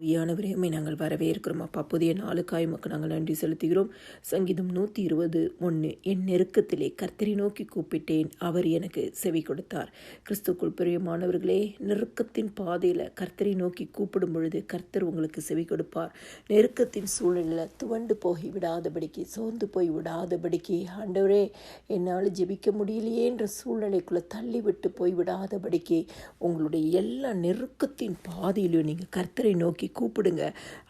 வியானவரையுமே நாங்கள் வரவேற்கிறோம். அப்பா புதிய நாளுக்காய் மக்கள் நாங்கள் நன்றி செலுத்துகிறோம். சங்கீதம் நூற்றி இருபது ஒன்று என் நெருக்கத்திலே கர்த்தரை நோக்கி கூப்பிட்டேன். அவர் எனக்கு செவி கொடுத்தார். கிறிஸ்துக்குள் பிரியமானவர்களே நெருக்கத்தின் பாதையில் கர்த்தரை நோக்கி கூப்பிடும் பொழுது கர்த்தர் உங்களுக்கு செவி கொடுப்பார். நெருக்கத்தின் சூழலில் துவண்டு போய் விடாதபடிக்கு சோர்ந்து போய் விடாதபடிக்கு ஆண்டவரே என்னால் ஜெபிக்க முடியலையே என்ற சூழ்நிலைக்குள்ளே தள்ளி விட்டு போய் விடாதபடிக்கு உங்களுடைய எல்லா நெருக்கத்தின் பாதையிலையும் நீங்கள் கர்த்தரை நோக்கி நோக்கி கூப்பிடுங்க.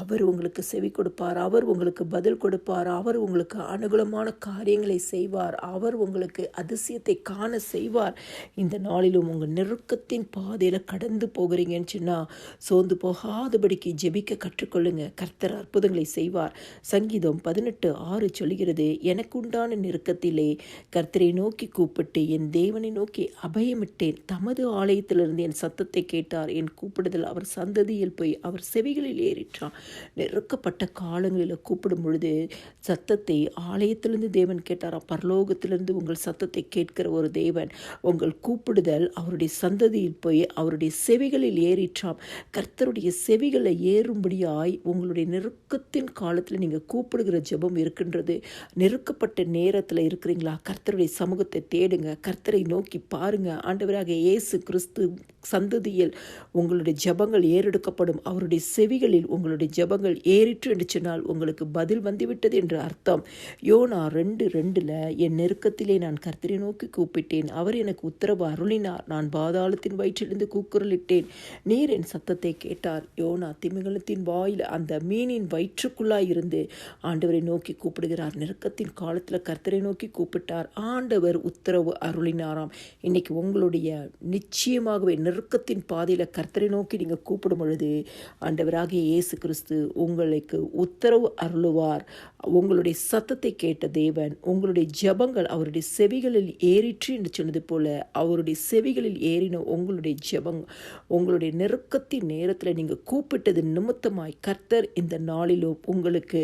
அவர் உங்களுக்கு செவி கொடுப்பார். அவர் உங்களுக்கு பதில் கொடுப்பார். அவர் உங்களுக்கு அனுகூலமான காரியங்களை செய்வார். அவர் உங்களுக்கு அதிசயத்தை காண செய்வார். இந்த நாளிலும் உங்கள் நெருக்கத்தின் பாதையில் கடந்து போகிறீங்கன்னு சொன்னால் சோர்ந்து போகாதபடிக்கு ஜெபிக்க கற்றுக்கொள்ளுங்க. கர்த்தர் அற்புதங்களை செய்வார். சங்கீதம் பதினெட்டு ஆறு சொல்கிறது எனக்கு உண்டான நெருக்கத்திலே கர்த்தரை நோக்கி கூப்பிட்டு என் தேவனை நோக்கி அபயமிட்டேன். தமது ஆலயத்திலிருந்து என் சத்தத்தை கேட்டார். என் கூப்பிடுதல் அவர் சந்ததியில் போய் அவர் செவிகளில் ஏறிற்றான் நெருக்கப்பட்ட காலங்களில் கூப்பிடும் பொழுது சத்தத்தை ஆலயத்திலிருந்து தேவன் கேட்டாராம் பரலோகத்திலிருந்து உங்கள் சத்தத்தை கேட்கிற ஒரு தேவன் உங்கள் கூப்பிடுதல் அவருடைய சந்ததியில் போய் அவருடைய செவிகளில் ஏறிற்றாம் கர்த்தருடைய செவிகளை ஏறும்படியாய் உங்களுடைய நெருக்கத்தின் காலத்தில் நீங்கள் கூப்பிடுகிற ஜெபம் இருக்கின்றது. நெருக்கப்பட்ட நேரத்தில் இருக்கிறீங்களா? கர்த்தருடைய சமூகத்தை தேடுங்க. கர்த்தரை நோக்கி பாருங்க. ஆண்டவராக இயேசு கிறிஸ்து சந்ததியில் உங்களுடைய ஜெபங்கள் ஏறெடுக்கப்படும். அவருடைய செவிகளில் உங்களுடைய ஜெபங்கள் ஏறிற்று என்று சொன்னால் உங்களுக்கு பதில் வந்துவிட்டது என்று அர்த்தம். யோனா ரெண்டு ரெண்டில் என் நெருக்கத்திலே நான் கர்த்தரை நோக்கி கூப்பிட்டேன். அவர் எனக்கு உத்தரவு அருளினார். நான் பாதாளத்தின் வயிற்றிலிருந்து கூக்குரலிட்டேன். நீர் என் சத்தத்தை கேட்டார். யோனா திமிங்கலத்தின் வாயில் அந்த மீனின் வயிற்றுக்குள்ளாய் இருந்து ஆண்டவரை நோக்கி கூப்பிடுகிறார். நெருக்கத்தின் காலத்தில் கர்த்தரை நோக்கி கூப்பிட்டார். ஆண்டவர் உத்தரவு அருளினாராம். இன்னைக்கு உங்களுடைய நிச்சயமாகவே நெருக்கத்தின் பாதையில் கர்த்தரை நோக்கி நீங்கள் கூப்பிடும் பொழுது ஆண்டவராகிய இயேசு கிறிஸ்து உங்களுக்கு உத்தரவு அருளுவார். உங்களுடைய சத்தத்தை கேட்ட தேவன் உங்களுடைய ஜெபங்கள் அவருடைய செவிகளில் ஏறிற்று என்று சொன்னது போல அவருடைய செவிகளில் ஏறின உங்களுடைய ஜெபங் உங்களுடைய நெருக்கத்தின் நேரத்தில் நீங்கள் கூப்பிட்டது நிமித்தமாய் கர்த்தர் இந்த நாளிலும் உங்களுக்கு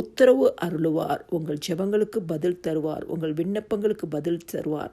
உத்தரவு அருளுவார். உங்கள் ஜெபங்களுக்கு பதில் தருவார். உங்கள் விண்ணப்பங்களுக்கு பதில் தருவார்.